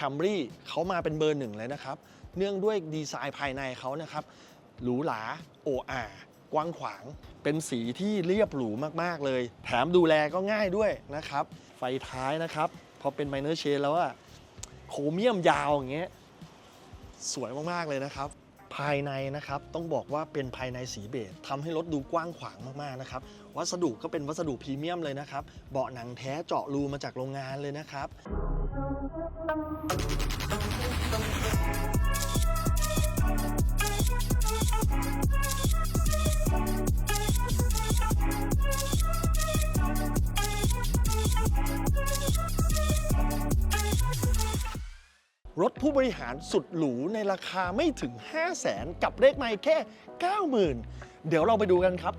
Camry เขามาเป็นเบอร์หนึ่งเลยนะครับ เนื่องด้วยดีไซน์ภายในเขานะครับ หรูหราโออากว้างขวาง เป็นสีที่เรียบหรูมากๆเลย แถมดูแลก็ง่ายด้วยนะครับ ไฟท้ายนะครับพอเป็นไมเนอร์เชนแล้วอะโครเมียมยาวอย่างเงี้ยสวยมากๆเลยนะครับ ภายในนะครับต้องบอกว่าเป็นภายในสีเบจทำให้รถดูกว้างขวางมากๆนะครับ วัสดุก็เป็นวัสดุพรีเมียมเลยนะครับ เบาะหนังแท้เจาะรูมาจากโรงงานเลยนะครับ รถผู้บริหารสุดหรูในราคาไม่ถึง 5 0 0แสนกับเลขไม่แค่ 90,000 เดี๋ยวเราไปดูกันครับ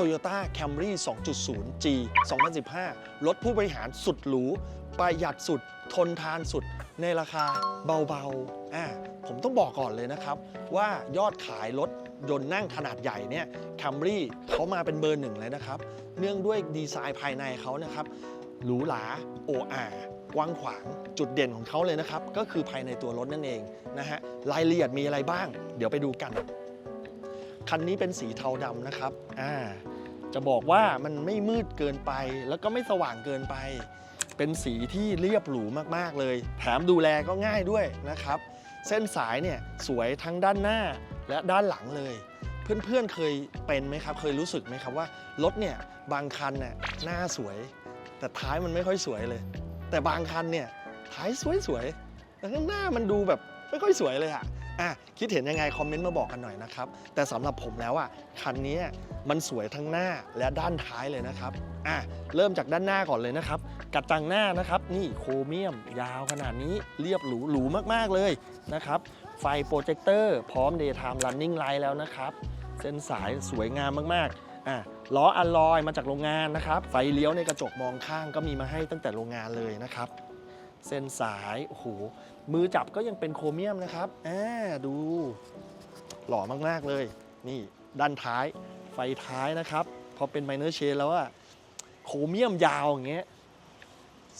Toyota Camry 2.0 G 2015 รถผู้บริหารสุดหรู ประหยัดสุด ทนทานสุด ในราคาเบาๆอ่าผมต้องบอกก่อนเลยนะครับ ว่ายอดขายรถยนต์นั่งขนาดใหญ่เนี่ย Camry เขามาเป็นเบอร์หนึ่งเลยนะครับ เนื่องด้วยดีไซน์ภายในเขานะครับหรูหราโออากว้างขวางจุดเด่นของเขาเลยนะครับ ก็คือภายในตัวรถนั่นเองนะฮะรายละเอียดมีอะไรบ้าง เดี๋ยวไปดูกัน คันนี้เป็นสีเทาดำนะครับอ่า จะบอกว่ามันไม่มืดเกินไป แล้วก็ไม่สว่างเกินไป เป็นสีที่เรียบหรูมากๆเลย แถมดูแลก็ง่ายด้วยนะครับ เส้นสายเนี่ยสวยทั้งด้านหน้าและด้านหลังเลย เพื่อนๆเคยเป็นไหมครับ เคยรู้สึกไหมครับว่ารถเนี่ยบางคันเนี่ยหน้าสวย แต่ท้ายมันไม่ค่อยสวยเลย แต่บางคันเนี่ยท้ายสวยๆแต่ข้างหน้ามันดูแบบไม่ค่อยสวยเลยอะ อะคิดเห็นยังไงคอมเมนต์มาบอกกันหน่อยนะครับ แต่สำหรับผมแล้วอะคันนี้มันสวยทั้งหน้าและด้านท้ายเลยนะครับอะเริ่มจากด้านหน้าก่อนเลยนะครับกระจังหน้านะครับนี่โครเมียม ยาวขนาดนี้เรียบหรูหรูมากๆเลยนะครับไฟโปรเจคเตอร์พร้อม Daytime Running Light แล้วนะครับเส้นสายสวยงามมากๆอะล้ออัลลอยมาจากโรงงานนะครับ ไฟเลี้ยวในกระจกมองข้างก็มีมาให้ตั้งแต่โรงงานเลยนะครับ เส้นสายโอ้โหมือจับก็ยังเป็นโครเมียมนะครับอ่าดูหล่อมากๆเลย นี่ด้านท้ายไฟท้ายนะครับ พอเป็นไมเนอร์เชนแล้วอะโครเมียมยาวอย่างเงี้ย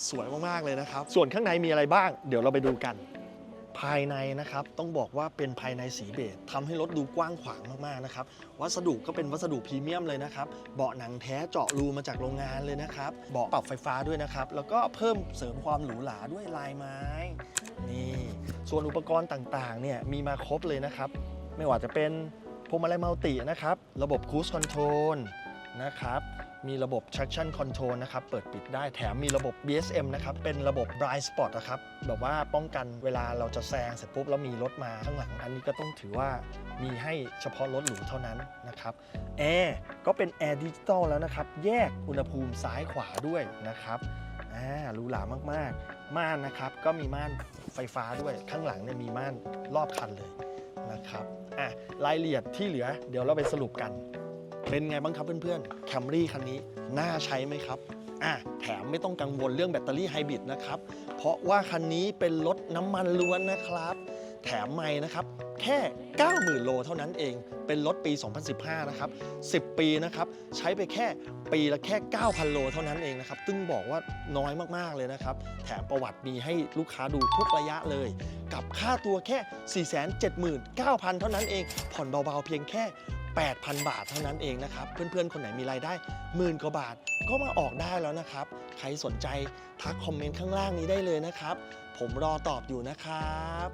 สวยมากๆเลยนะครับ ส่วนข้างในมีอะไรบ้าง เดี๋ยวเราไปดูกัน ภายในนะครับต้องบอกว่าเป็นภายในสีเบจทำให้รถดูกว้างขวางมากๆนะครับวัสดุก็เป็นวัสดุพรีเมียมเลยนะครับเบาะหนังแท้เจาะรูมาจากโรงงานเลยนะครับเบาะปรับไฟฟ้าด้วยนะครับแล้วก็เพิ่มเสริมความหรูหราด้วยลายไม้นี่ส่วนอุปกรณ์ต่างๆเนี่ยมีมาครบเลยนะครับ ไม่ว่าจะเป็นพวงมาลัยมัลตินะครับระบบ Cruise Control นะครับ มีระบบ traction control นะครับ เปิดปิดได้แถมมีระบบ BSM นะครับ เป็นระบบ blind spot นะครับ แบบว่าป้องกันเวลาเราจะแซงเสร็จปุ๊บแล้วมีรถมาข้างหลัง อันนี้ก็ต้องถือว่ามีให้เฉพาะรถหรูเท่านั้นนะครับ แอร์ก็เป็นแอร์ดิจิตอลแล้วนะครับ แยกอุณหภูมิซ้ายขวาด้วยนะครับอ่าหรูหรามากๆ ม่านนะครับก็มีม่านไฟฟ้าด้วยข้างหลังเนี่ยมีม่านรอบคันเลยนะครับอะรายละเอียดที่เหลือเดี๋ยวเราไปสรุปกัน เป็นไงบ้างครับเพื่อนๆแคมรี่คันนี้น่าใช้ไหมครับอะแถมไม่ต้องกังวลเรื่องแบตเตอรี่ไฮบริดนะครับ เพราะว่าคันนี้เป็นรถน้ำมันล้วนนะครับ แถมไม่นะครับ แค่ 90,000 โลเท่านั้นเอง เป็นรถปี 2015 นะครับ 10 ปีนะครับ ใช้ไปแค่ปีละแค่ 9,000 โลเท่านั้นเองนะครับ ซึ่งบอกว่าน้อยมากๆเลยนะครับ แถมประวัติมีให้ลูกค้าดูทุกระยะเลย กับค่าตัวแค่ 479,000 เท่านั้นเอง ผ่อนเบาๆเพียงแค่ 8,000 บาทเท่านั้นเองนะครับ เพื่อนๆ คนไหนมีรายได้หมื่นกว่าบาทก็มาออกได้แล้วนะครับ ใครสนใจทักคอมเมนต์ข้างล่างนี้ได้เลยนะครับ ผมรอตอบอยู่นะครับ